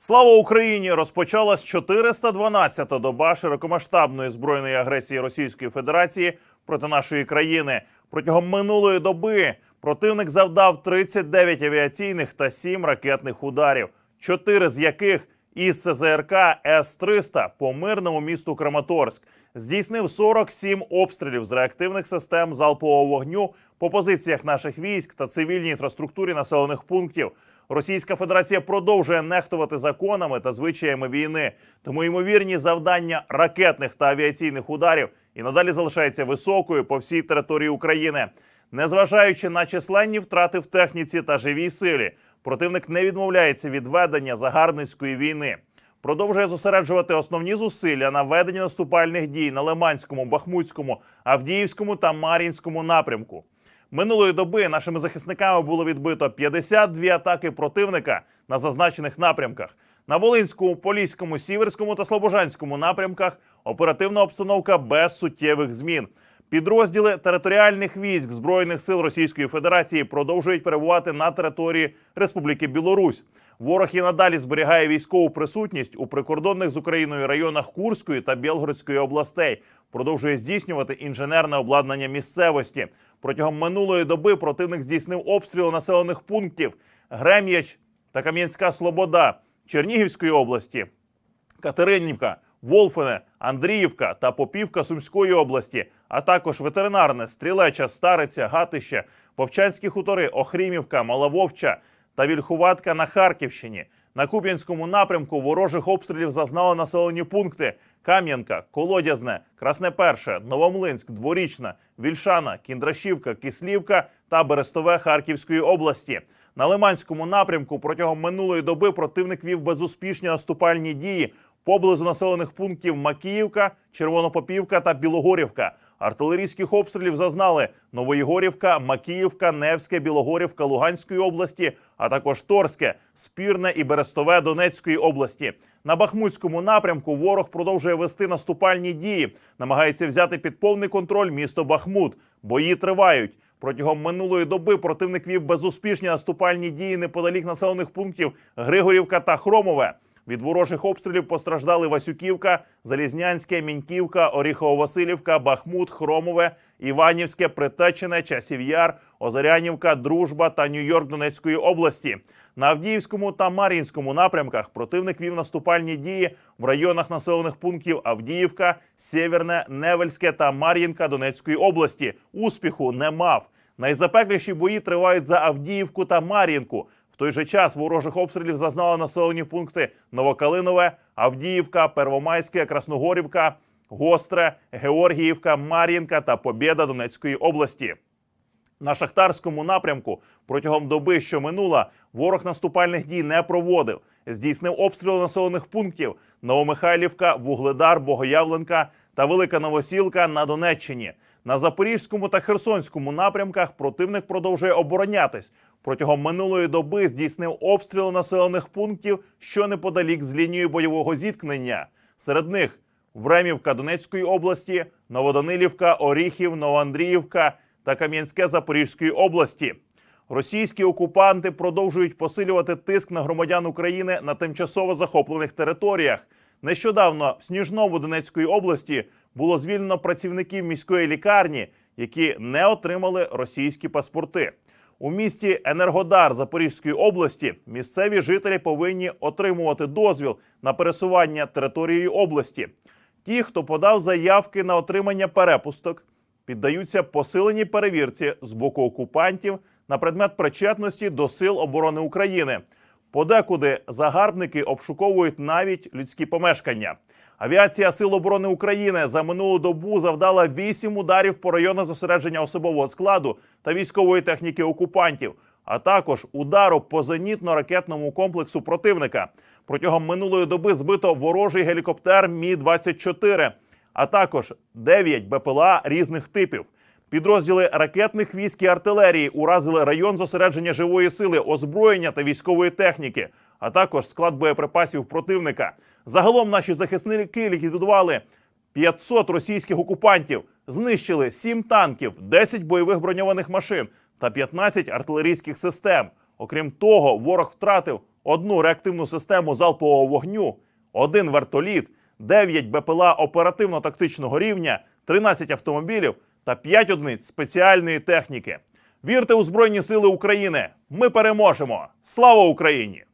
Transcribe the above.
Слава Україні! Розпочалась 412-та доба широкомасштабної збройної агресії Російської Федерації проти нашої країни. Протягом минулої доби противник завдав 39 авіаційних та 7 ракетних ударів, чотири з яких із ЦЗРК С-300 по мирному місту Краматорськ. Здійснив 47 обстрілів з реактивних систем залпового вогню по позиціях наших військ та цивільній інфраструктурі населених пунктів. Російська Федерація продовжує нехтувати законами та звичаями війни, тому ймовірні завдання ракетних та авіаційних ударів і надалі залишається високою по всій території України. Незважаючи на численні втрати в техніці та живій силі, противник не відмовляється від ведення загарбницької війни. Продовжує зосереджувати основні зусилля на веденні наступальних дій на Лиманському, Бахмутському, Авдіївському та Мар'їнському напрямку. Минулої доби нашими захисниками було відбито 52 атаки противника на зазначених напрямках. На Волинському, Поліському, Сіверському та Слобожанському напрямках оперативна обстановка без суттєвих змін. Підрозділи територіальних військ Збройних сил Російської Федерації продовжують перебувати на території Республіки Білорусь. Ворог і надалі зберігає військову присутність у прикордонних з Україною районах Курської та Білгородської областей. Продовжує здійснювати інженерне обладнання місцевості. Протягом минулої доби противник здійснив обстріли населених пунктів Грем'яч та Кам'янська Слобода Чернігівської області, Катеринівка, Волфине, Андріївка та Попівка Сумської області, а також ветеринарне, Стрілеча, Стариця, Гатище, Вовчанські хутори, Охрімівка, Малововча та Вільхуватка на Харківщині. На Куп'янському напрямку ворожих обстрілів зазнали населені пункти Кам'янка, Колодязне, Красне Перше, Новомлинськ, Дворічна, Вільшана, Кіндрашівка, Кислівка та Берестове Харківської області. На Лиманському напрямку протягом минулої доби противник вів безуспішні наступальні дії поблизу населених пунктів Макіївка, Червонопопівка та Білогорівка. Артилерійських обстрілів зазнали Новоєгорівка, Макіївка, Невське, Білогорівка Луганської області, а також Торське, Спірне і Берестове Донецької області. На Бахмутському напрямку ворог продовжує вести наступальні дії, намагається взяти під повний контроль місто Бахмут. Бої тривають. Протягом минулої доби противник вів безуспішні наступальні дії неподалік населених пунктів Григорівка та Хромове. Від ворожих обстрілів постраждали Васюківка, Залізнянське, Міньківка, Оріхово-Василівка, Бахмут, Хромове, Іванівське, Притечене, Часів'яр, Озарянівка, Дружба та Нью-Йорк Донецької області. На Авдіївському та Мар'їнському напрямках противник вів наступальні дії в районах населених пунктів Авдіївка, Сєвєрне, Невельське та Мар'їнка Донецької області. Успіху не мав. Найзапекліші бої тривають за Авдіївку та Мар'їнку. Той же час ворожих обстрілів зазнали населені пункти Новокалинове, Авдіївка, Первомайське, Красногорівка, Гостре, Георгіївка, Мар'їнка та Побєда Донецької області. На шахтарському напрямку протягом доби, що минула, ворог наступальних дій не проводив. Здійснив обстріли населених пунктів Новомихайлівка, Вугледар, Богоявленка та Велика Новосілка на Донеччині. На Запорізькому та Херсонському напрямках противник продовжує оборонятись. Протягом минулої доби здійснив обстріли населених пунктів, що неподалік з лінією бойового зіткнення. Серед них Времівка Донецької області, Новоданилівка, Оріхів, Новоандріївка та Кам'янське Запорізької області. Російські окупанти продовжують посилювати тиск на громадян України на тимчасово захоплених територіях. Нещодавно в Сніжному Донецької області було звільнено працівників міської лікарні, які не отримали російські паспорти. У місті Енергодар Запорізької області місцеві жителі повинні отримувати дозвіл на пересування територією області. Ті, хто подав заявки на отримання перепусток, піддаються посиленій перевірці з боку окупантів на предмет причетності до сил оборони України. Подекуди загарбники обшуковують навіть людські помешкання. Авіація Сил оборони України за минулу добу завдала вісім ударів по районах зосередження особового складу та військової техніки окупантів, а також удару по зенітно-ракетному комплексу противника. Протягом минулої доби збито ворожий гелікоптер Мі 24 а також 9 БПЛА різних типів. Підрозділи ракетних військ і артилерії уразили район зосередження живої сили, озброєння та військової техніки, а також склад боєприпасів противника. Загалом наші захисники ліквідували 500 російських окупантів, знищили 7 танків, 10 бойових броньованих машин та 15 артилерійських систем. Окрім того, ворог втратив одну реактивну систему залпового вогню, один вертоліт, 9 БПЛА оперативно-тактичного рівня, 13 автомобілів та 5 одиниць спеціальної техніки. Вірте у Збройні Сили України! Ми переможемо! Слава Україні!